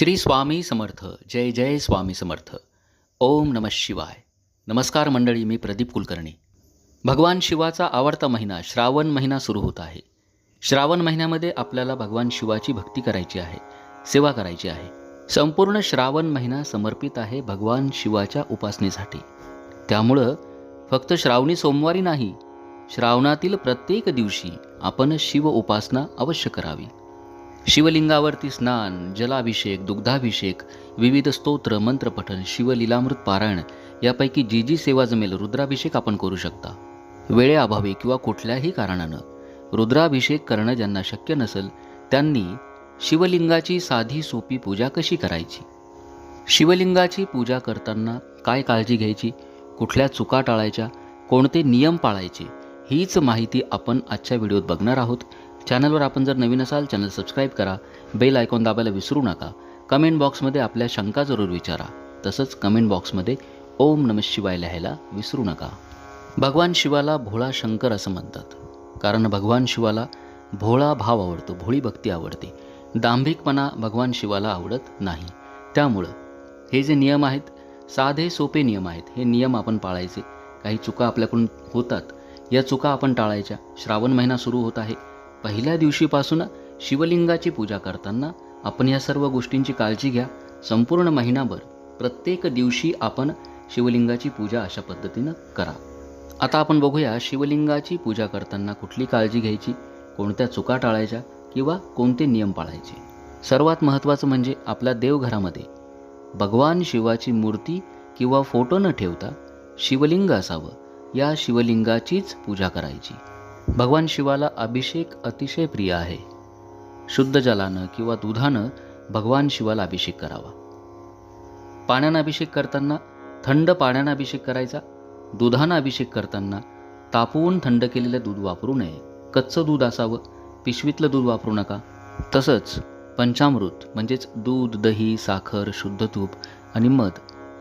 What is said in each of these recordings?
श्री स्वामी समर्थ जय जय स्वामी समर्थ. ओम नम शिवाय. नमस्कार मंडळी मी प्रदीप कुलकर्णी. भगवान शिवाचा आवडता महिना श्रावण महिना सुरू होत आहे. श्रावण महिन्यामध्ये आपल्याला भगवान शिवाची भक्ती करायची आहे सेवा करायची आहे. संपूर्ण श्रावण महिना समर्पित आहे भगवान शिवाच्या उपासनेसाठी. त्यामुळं फक्त श्रावणी सोमवारी नाही श्रावणातील प्रत्येक दिवशी आपण शिव उपासना अवश्य करावी. शिवलिंगावरती स्नान जलाभिषेक दुग्धाभिषेक विविध स्तोत्र मंत्रपठन शिवलीलामृत पारायण यापैकी जी जी सेवा जमेल रुद्राभिषेक आपण करू शकता. वेळेअभावी किंवा कुठल्याही कारणानं रुद्राभिषेक करणं ज्यांना शक्य नसेल त्यांनी शिवलिंगाची साधी सोपी पूजा कशी करायची? शिवलिंगाची पूजा करताना काय काळजी घ्यायची? कुठल्या चुका टाळायच्या? कोणते नियम पाळायचे? हीच माहिती आपण आजच्या व्हिडिओत बघणार आहोत. चॅनलवर आपण जर नवीन असाल चॅनल सबस्क्राईब करा बेल आयकॉन दाबायला विसरू नका. कमेंट बॉक्समध्ये आपल्या शंका जरूर विचारा. तसंच कमेंट बॉक्समध्ये ओम नम शिवाय लिहायला विसरू नका. भगवान शिवाला भोळा शंकर असं म्हणतात. कारण भगवान शिवाला भोळा भाव आवडतो भोळी भक्ती आवडते. दांभिकपणा भगवान शिवाला आवडत नाही. त्यामुळं हे जे नियम आहेत साधे सोपे नियम आहेत हे नियम आपण पाळायचे. काही चुका आपल्याकडून होतात. या चुका आपण टाळायच्या. श्रावण महिना सुरू होत आहे. पहिल्या दिवशीपासून शिवलिंगाची पूजा करताना आपण या सर्व गोष्टींची काळजी घ्या. संपूर्ण महिनाभर प्रत्येक दिवशी आपण शिवलिंगाची पूजा अशा पद्धतीनं करा. आता आपण बघूया शिवलिंगाची पूजा करताना कुठली काळजी घ्यायची कोणत्या चुका टाळायच्या किंवा कोणते नियम पाळायचे. सर्वात महत्त्वाचं म्हणजे आपल्या देवघरामध्ये भगवान शिवाची मूर्ती किंवा फोटो न ठेवता शिवलिंग असावं या शिवलिंगाचीच पूजा करायची. भगवान शिवाला अभिषेक अतिशय प्रिय आहे. शुद्ध जलानं किंवा दुधानं भगवान शिवाला अभिषेक करावा. पाण्यानं अभिषेक करताना थंड पाण्यानं अभिषेक करायचा दुधानं अभिषेक करताना तापवून थंड केलेलं दूध वापरू नये. कच्चं दूध असावं पिशवीतलं दूध वापरू नका. तसंच पंचामृत म्हणजेच दूध दही साखर शुद्ध तूप आणि मध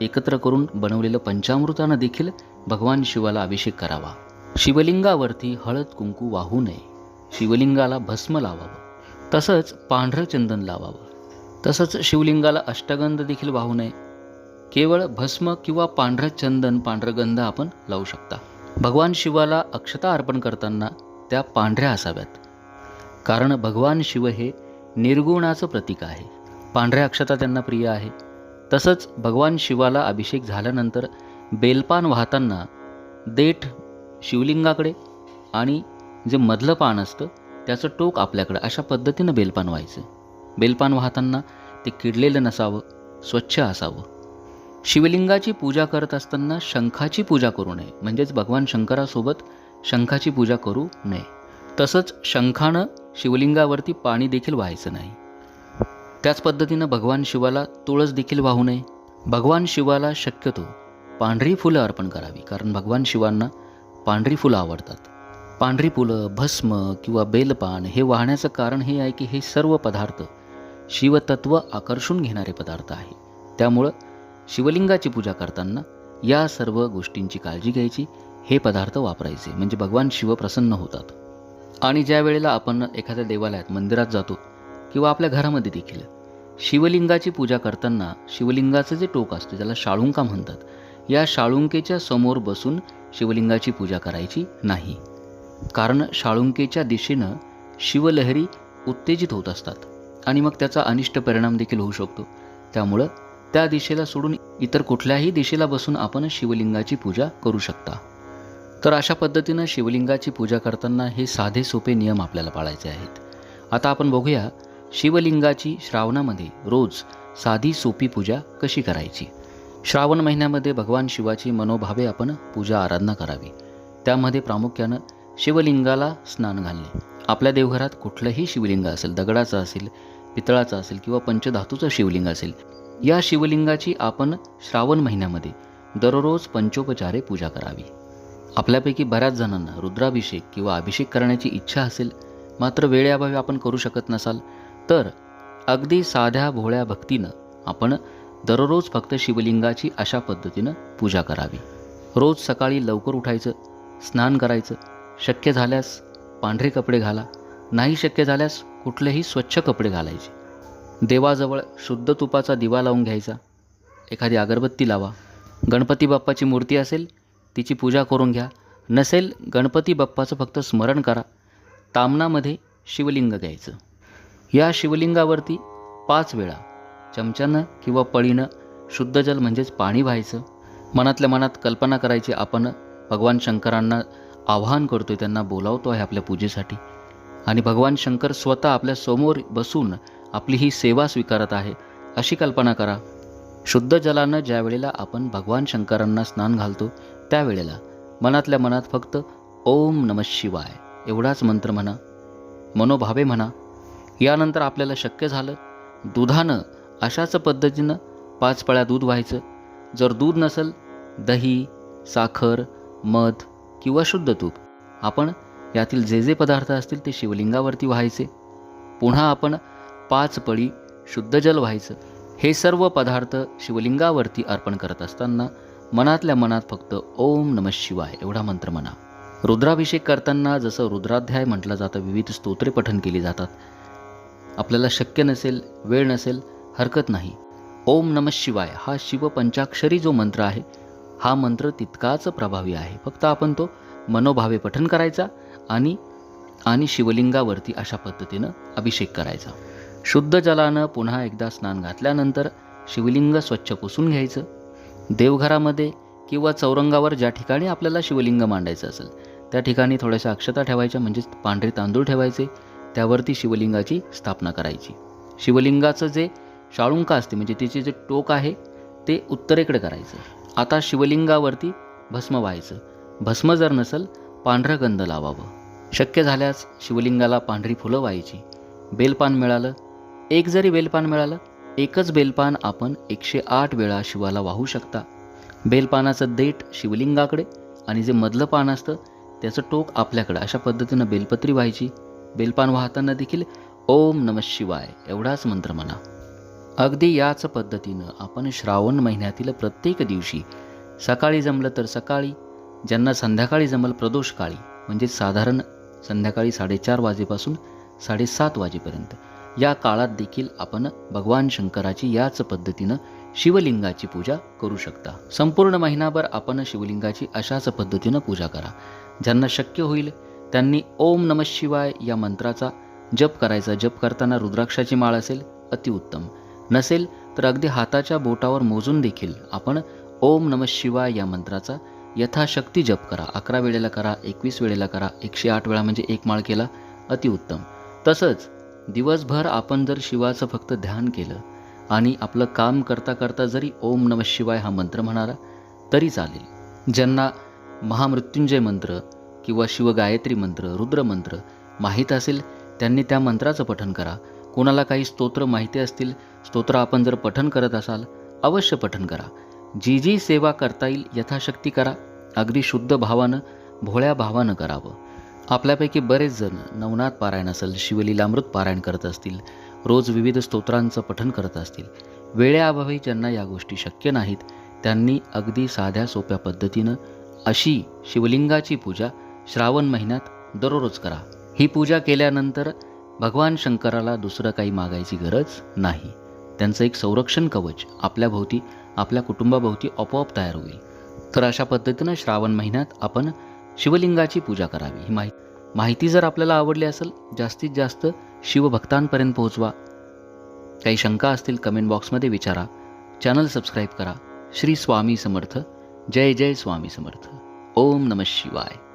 एकत्र करून बनवलेलं पंचामृतानं देखील भगवान शिवाला अभिषेक करावा. शिवलिंगावरती हळद कुंकू वाहू नये. शिवलिंगाला भस्म लावावं. तसंच पांढरं चंदन लावावं. तसंच शिवलिंगाला अष्टगंध देखील वाहू नये. केवळ भस्म किंवा पांढरं चंदन पांढरगंध आपण लावू शकता. भगवान शिवाला अक्षता अर्पण करताना त्या पांढऱ्या असाव्यात. कारण भगवान शिव हे निर्गुणाचं प्रतीक आहे. पांढऱ्या अक्षता त्यांना प्रिय आहे. तसंच भगवान शिवाला अभिषेक झाल्यानंतर बेलपान वाहताना देठ शिवलिंगाकडे आणि जे मधलं पान असतं त्याचं टोक आपल्याकडं अशा पद्धतीनं बेलपान व्हायचं. बेलपान वाहताना ते किडलेलं नसावं स्वच्छ असावं. शिवलिंगाची पूजा करत असताना शंखाची पूजा करू नये. म्हणजेच भगवान शंकरासोबत शंखाची पूजा करू नये. तसंच शंखानं शिवलिंगावरती पाणी देखील व्हायचं नाही. त्याच पद्धतीनं भगवान शिवाला तुळस देखील वाहू नये. भगवान शिवाला शक्यतो पांढरी फुलं अर्पण करावी. कारण भगवान शिवांना पांढरी फुलं आवडतात. पांढरी फुलं भस्म किंवा बेलपान हे वाहण्याचं कारण हे आहे की हे सर्व पदार्थ शिवतत्व आकर्षून घेणारे पदार्थ आहे. त्यामुळं शिवलिंगाची पूजा करताना या सर्व गोष्टींची काळजी घ्यायची हे पदार्थ वापरायचे. म्हणजे भगवान शिव प्रसन्न होतात. आणि ज्या वेळेला आपण एखाद्या देवालयात मंदिरात जातो किंवा आपल्या घरामध्ये देखील शिवलिंगाची पूजा करताना शिवलिंगाचं जे टोक असते ज्याला शाळुंका म्हणतात या शाळुंकेच्या समोर बसून शिवलिंगाची पूजा करायची नाही. कारण शाळुंकेच्या दिशेनं शिवलहरी उत्तेजित होत असतात आणि मग त्याचा अनिष्ट परिणाम देखील होऊ शकतो. त्यामुळं त्या दिशेला सोडून इतर कुठल्याही दिशेला बसून आपण शिवलिंगाची पूजा करू शकता. तर अशा पद्धतीनं शिवलिंगाची पूजा करताना हे साधे सोपे नियम आपल्याला पाळायचे आहेत. आता आपण बघूया शिवलिंगाची श्रावणामध्ये रोज साधी सोपी पूजा कशी करायची? श्रावण महिन्यामध्ये भगवान शिवाची मनोभावे आपण पूजा आराधना करावी. त्यामध्ये प्रामुख्यानं शिवलिंगाला स्नान घालणे. आपल्या देवघरात कुठलंही शिवलिंग असेल दगडाचं असेल पितळाचं असेल किंवा पंचधातूचं शिवलिंग असेल या शिवलिंगाची आपण श्रावण महिन्यामध्ये दररोज पंचोपचारे पूजा करावी. आपल्यापैकी बऱ्याच जणांना रुद्राभिषेक किंवा अभिषेक करण्याची इच्छा असेल मात्र वेळेअभावी आपण करू शकत नसाल तर अगदी साध्या भोळ्या भक्तीनं आपण दररोज फक्त शिवलिंगाची अशा पद्धतीनं पूजा करावी. रोज सकाळी लवकर उठायचं स्नान करायचं शक्य झाल्यास पांढरे कपडे घाला नाही शक्य झाल्यास कुठलेही स्वच्छ कपडे घालायचे. देवाजवळ शुद्ध तुपाचा दिवा लावून घ्यायचा. एखादी अगरबत्ती लावा. गणपती बाप्पाची मूर्ती असेल तिची पूजा करून घ्या. नसेल गणपती बाप्पाचं फक्त स्मरण करा. तामनामध्ये शिवलिंग घ्यायचं. या शिवलिंगावरती पाच वेळा चमच्यानं किंवा पळीनं शुद्ध जल म्हणजेच पाणी व्हायचं. मनातल्या मनात कल्पना करायची आपण भगवान शंकरांना आवाहन करतोय त्यांना बोलावतो आहे आपल्या पूजेसाठी. आणि भगवान शंकर स्वतः आपल्यासमोर बसून आपली ही सेवा स्वीकारत आहे अशी कल्पना करा. शुद्ध जलानं ज्या वेळेला आपण भगवान शंकरांना स्नान घालतो त्यावेळेला मनातल्या मनात फक्त ओम नम शिवाय एवढाच मंत्र म्हणा मनोभावे म्हणा. यानंतर आपल्याला शक्य झालं दुधानं अशाच पद्धतीनं पाच पळ्या दूध व्हायचं. जर दूध नसेल दही साखर मध किंवा शुद्ध तूप आपण यातील जे जे पदार्थ असतील ते शिवलिंगावरती व्हायचे. पुन्हा आपण पाच पळी शुद्ध जल व्हायचं. हे सर्व पदार्थ शिवलिंगावरती अर्पण करत असताना मनातल्या मनात फक्त ओम नम शिवाय एवढा मंत्र म्हणा. रुद्राभिषेक करताना जसं रुद्राध्याय म्हटलं जातं विविध स्तोत्रे पठन केली जातात. आपल्याला शक्य नसेल वेळ नसेल हरकत नाही. ओम नम शिवाय हा शिवपंचाक्षरी जो मंत्र आहे हा मंत्र तितकाच प्रभावी आहे. फक्त आपण तो मनोभावे पठन करायचा आणि आणि शिवलिंगावरती अशा पद्धतीनं अभिषेक करायचा. शुद्ध जलानं पुन्हा एकदा स्नान घातल्यानंतर शिवलिंग स्वच्छ पुसून घ्यायचं. देवघरामध्ये किंवा चौरंगावर ज्या ठिकाणी आपल्याला शिवलिंग मांडायचं असेल त्या ठिकाणी थोड्याशा अक्षता ठेवायच्या म्हणजेच पांढरे तांदूळ ठेवायचे त्यावरती शिवलिंगाची स्थापना करायची. शिवलिंगाचं जे शाळुंका असते म्हणजे तिचे जे टोक आहे ते उत्तरेकडे करायचं. आता शिवलिंगावरती भस्म व्हायचं. भस्म जर नसेल पांढरं गंध लावावं. शक्य झाल्यास शिवलिंगाला पांढरी फुलं व्हायची. बेलपान मिळालं. एक जरी बेलपान मिळालं एकच बेलपान आपण एकशे आठ वेळा शिवाला वाहू शकता. बेलपानाचं देठ शिवलिंगाकडे आणि जे मधलं पान असतं त्याचं टोक आपल्याकडं अशा पद्धतीनं बेलपत्री व्हायची. बेलपान वाहताना देखील ओम नम शिवाय एवढाच मंत्र म्हणा. अगदी याच पद्धतीनं आपण श्रावण महिन्यातील प्रत्येक दिवशी सकाळी जमलं तर सकाळी ज्यांना संध्याकाळी जमल प्रदोष काळी म्हणजे साधारण संध्याकाळी साडेचार वाजेपासून साडेसात वाजेपर्यंत. या काळात देखील आपण भगवान शंकराची याच पद्धतीनं शिवलिंगाची पूजा करू शकता. संपूर्ण महिनाभर आपण शिवलिंगाची अशाच पद्धतीनं पूजा करा. ज्यांना शक्य होईल त्यांनी ओम नम शिवाय या मंत्राचा जप करायचा. जप करताना रुद्राक्षाची माळ असेल अतिउत्तम. नसेल तर अगदी हाताच्या बोटावर मोजून देखील आपण ओम नम शिवाय या मंत्राचा यथाशक्ती जप करा. अकरा वेळेला करा एकवीस वेळेला करा एकशे आठ वेळा म्हणजे एक माळ केला अतिउत्तम तसंच दिवसभर आपण जर शिवाचं फक्त ध्यान केलं आणि आपलं काम करता करता जरी ओम नम शिवाय हा मंत्र म्हणाला तरी चालेल. ज्यांना महामृत्युंजय मंत्र किंवा शिवगायत्री मंत्र रुद्रमंत्र माहीत असेल त्यांनी त्या मंत्राचं पठन करा. कोणाला काही स्तोत्र माहिती असतील स्तोत्र आपण जर पठन करत असाल अवश्य पठन करा. जी जी सेवा करता येईल यथाशक्ती करा. अगदी शुद्ध भावानं भोळ्या भावानं करावं. आपल्यापैकी बरेच जण नवनाथ पारायण असेल शिवलीलामृत पारायण करत असतील रोज विविध स्तोत्रांचं पठन करत असतील. वेळेअभावी ज्यांना या गोष्टी शक्य नाहीत त्यांनी अगदी साध्या सोप्या पद्धतीनं अशी शिवलिंगाची पूजा श्रावण महिन्यात दररोज करा. ही पूजा केल्यानंतर भगवान शंकराला दुसरं काही मागायची गरज नाही. त्यांचं एक संरक्षण कवच आपल्या भोवती आपल्या कुटुंबाभोवती आपोआप तयार होईल. तर अशा पद्धतीनं श्रावण महिन्यात आपण शिवलिंगाची पूजा करावी. ही माहिती माहिती जर आपल्याला आवडली असेल जास्तीत जास्त शिवभक्तांपर्यंत पोहोचवा. काही शंका असतील कमेंट बॉक्समध्ये विचारा. चॅनल सबस्क्राईब करा. श्री स्वामी समर्थ. जय जय स्वामी समर्थ. ओम नम शिवाय.